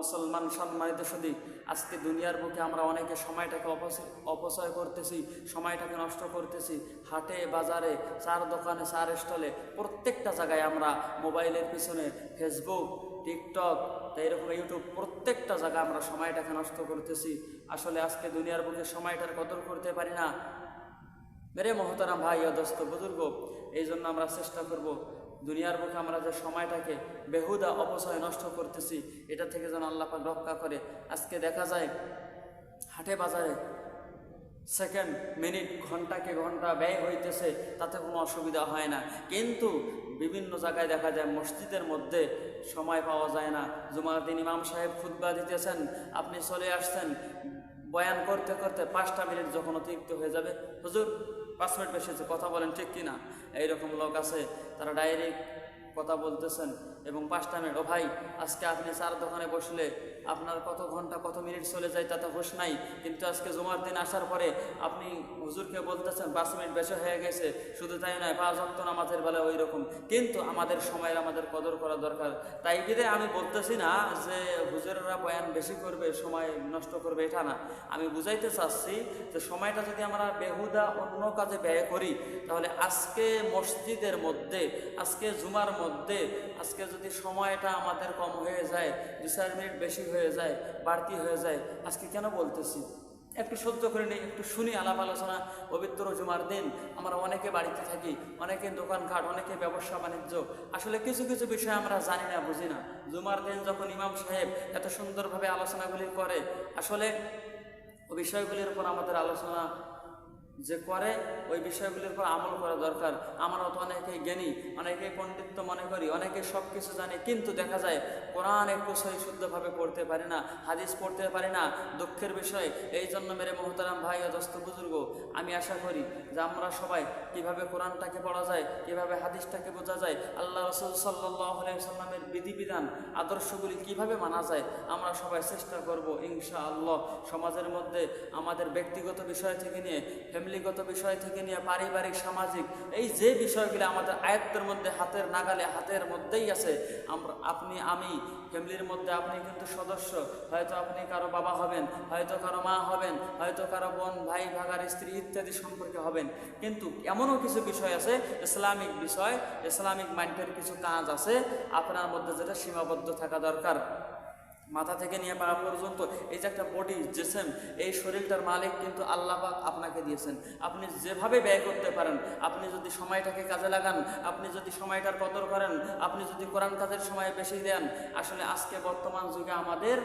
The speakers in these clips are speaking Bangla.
মুসলমান সম্মানিত শুধু আজকে দুনিয়ার বুকে আমরা অনেকে সময়টাকে অপচয় করতেছি, সময়টাকে নষ্ট করতেছি। হাটে, বাজারে, চার দোকানে, চার স্টলে, প্রত্যেকটা জায়গায় আমরা মোবাইলের পিছনে, ফেসবুক, টিকটক, তো এরকম ইউটিউব, প্রত্যেকটা জায়গায় আমরা সময়টাকে নষ্ট করতেছি। আসলে আজকে দুনিয়ার বুকে সময়টার কদর করতে পারি না। মেরে মহতারাম ভাই ও দোস্ত, বুজুর্গ এই জন্য আমরা চেষ্টা করব দুনিয়ার বুকে আমরা যে সময়টাকে বেহুদা অপচয় নষ্ট করতেছি, এটা থেকে যেন আল্লাপাক রক্ষা করে। আজকে দেখা যায়, হাটে বাজারে সেকেন্ড মিনিট ঘন্টাকে ঘণ্টা ব্যয় হইতেছে, তাতে কোনো অসুবিধা হয় না। কিন্তু বিভিন্ন জায়গায় দেখা যায়, মসজিদের মধ্যে সময় পাওয়া যায় না। জুমার দিন ইমাম সাহেব খুতবা দিতেছেন, আপনি চলে আসছেন। বয়ান করতে করতে পাঁচটা মিনিট যখন অতিরিক্ত হয়ে যাবে, হুজুর পাঁচ বেসেছে কথা বলেন ঠিক কিনা? এইরকম লোক আছে তারা ডাইরেক্ট কথা বলতেছেন এবং পাঁচটা মিনিট ও ভাই, আজকে আপনি চার দোকানে বসলে আপনার কত ঘণ্টা, কত মিনিট চলে যায় তাতে হোশ নাই। কিন্তু আজকে জুমার দিন আসার পরে আপনি হুজুরকে বলতেছেন, পাঁচ মিনিট বেশি হয়ে গেছে, শুধু তাই নয়, পাঁচ অক্ত নামাজের বেলা ওই রকম। কিন্তু আমাদের সময়ের আমাদের কদর করা দরকার। তাই বিদে আমি বলতেছি না যে হুজুরেরা বয়ান বেশি করবে, সময় নষ্ট করবে, এটা না। আমি বুঝাইতে চাচ্ছি যে সময়টা যদি আমরা বেহুদা অন্য কাজে ব্যয় করি, তাহলে আজকে মসজিদের মধ্যে, আজকে জুমার মধ্যে আজকে যদি সময়টা আমাদের কম হয়ে যায় দু চার মিনিট বেশি হয়ে যায়, বাড়তি হয়ে যায়, আজকে কেন বলতেছি? একটু সহ্য করে নিই, একটু শুনি আলাপ আলোচনা। পবিত্র জুমার দিন আমরা অনেকে বাড়িতে থাকি, অনেকে দোকানঘাট অনেকে ব্যবসা বাণিজ্য। আসলে কিছু কিছু বিষয় আমরা জানি না, বুঝি না। জুমার দিন যখন ইমাম সাহেব এত সুন্দরভাবে আলোচনাগুলি করে, আসলে বিষয়গুলির উপর আমাদের আলোচনা যে করে, ওই বিষয়গুলির উপর আমল করা দরকার। আমরাও তো অনেকে জ্ঞানী অনেকে পণ্ডিত্য মনে করি অনেকে সব কিছু জানে, কিন্তু দেখা যায় কোরআন একটু সহি শুদ্ধভাবে পড়তে পারি না, হাদিস পড়তে পারি না, দুঃখের বিষয়। এই জন্য মেরে মোহতারাম ভাই ও দোস্ত বুজুর্গ, আমি আশা করি যে আমরা সবাই কীভাবে কোরআনটাকে পড়া যায়, কীভাবে হাদিসটাকে বোঝা যায়, আল্লাহ রসুল সাল্লাহ সাল্লামের বিধিবিধান, আদর্শগুলি কীভাবে মানা যায়, আমরা সবাই চেষ্টা করব ইনশা আল্লাহ সমাজের মধ্যে আমাদের ব্যক্তিগত বিষয় থেকে নিয়ে ফ্যামিলিগত বিষয় থেকে নিয়ে পারিবারিক, সামাজিক, এই যে বিষয়গুলি আমাদের আয়ত্তের মধ্যে হাতের নাগালে, হাতের মধ্যেই আছে, আমরা, আপনি, আমি, ফ্যামিলির মধ্যে আপনি কিন্তু সদস্য, হয়তো আপনি কারও বাবা হবেন, হয়তো কারও মা হবেন, হয়তো কারও বোন, ভাই, ভাগার, স্ত্রী ইত্যাদি সম্পর্কে হবেন। কিন্তু এমনও কিছু বিষয় আছে, ইসলামিক বিষয়, ইসলামিক মাইন্ডের কিছু কাজ আছে, আপনার মধ্যে যেটা সীমাবদ্ধ থাকা দরকার। মাথা থেকে নিয়ে পা পর্যন্ত, এই যে একটা বডি জেসেম এই শরীরটার মালিক কিন্তু আল্লাহ পাক আপনাকে দিয়েছেন। আপনি যেভাবে ব্যয় করতে পারেন, আপনি যদি সময়টাকে কাজে লাগান, আপনি যদি সময়টার কদর করেন, আপনি যদি কোরআন কাজের সময় বেশি দেন, আসলে আজকে বর্তমান যুগে আমাদের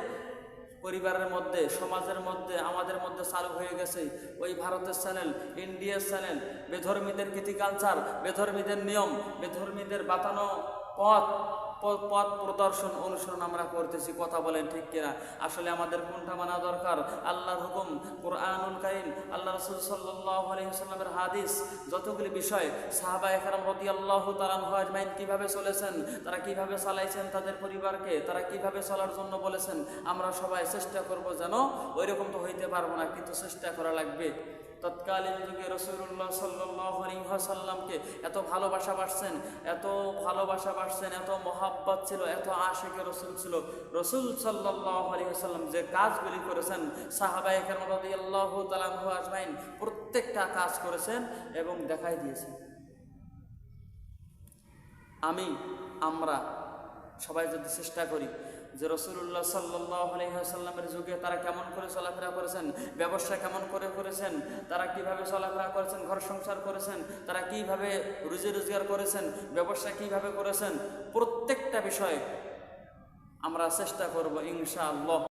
পরিবারের মধ্যে, সমাজের মধ্যে, আমাদের মধ্যে চালু হয়ে গেছে ওই ভারতের চ্যানেল ইন্ডিয়ার চ্যানেল বেধর্মীদের কীতি কালচার বেধর্মীদের নিয়ম, বেধর্মীদের বাতানো পথ। পথ প্রদর্শন অনুসরণ আমরা করতেছি, কথা বলেন ঠিক কিনা? আসলে আমাদের কোনটা মানা দরকার? আল্লাহর হুকুম, কোরআনুল কারিম আল্লাহ রসুল সাল্লাহ হাদিস, যতগুলি বিষয়, সাহাবা একরাম রদি আল্লাহ তালান আজমাইন কীভাবে চলেছেন, তারা কীভাবে চালাইছেন তাদের পরিবারকে, তারা কীভাবে চলার জন্য বলেছেন, আমরা সবাই চেষ্টা করব যেন ওই রকম তো হইতে পারব না, কিন্তু চেষ্টা করা লাগবে। তৎকালীন যুগে রসুল্লাহ সাল্লাসাল্লামকে এত ভালোবাসা বাসছেন, এত ভালোবাসা বাসছেন, এত মহাব্বত ছিল, এত আশেকে রসুল ছিল। রসুল সাল্লাহ আলহিহাসাল্লাম যে কাজগুলি করেছেন সাহাবাইকার মদি আল্লাহ তালাহ প্রত্যেকটা কাজ করেছেন এবং দেখাই দিয়েছেন। আমি, আমরা সবাই যদি চেষ্টা করি যে রসুল্লাহ সাল্লাহ আলহিহাসাল্লামের যুগে তারা কেমন করে চলাফেরা করেছেন, ব্যবসা কেমন করে করেছেন, তারা কীভাবে চলাফেরা করেছেন, ঘর সংসার করেছেন, তারা কীভাবে রুজি রোজগার করেছেন, ব্যবসা কীভাবে করেছেন, প্রত্যেকটা বিষয় আমরা চেষ্টা করব ইনশাআল্লাহ।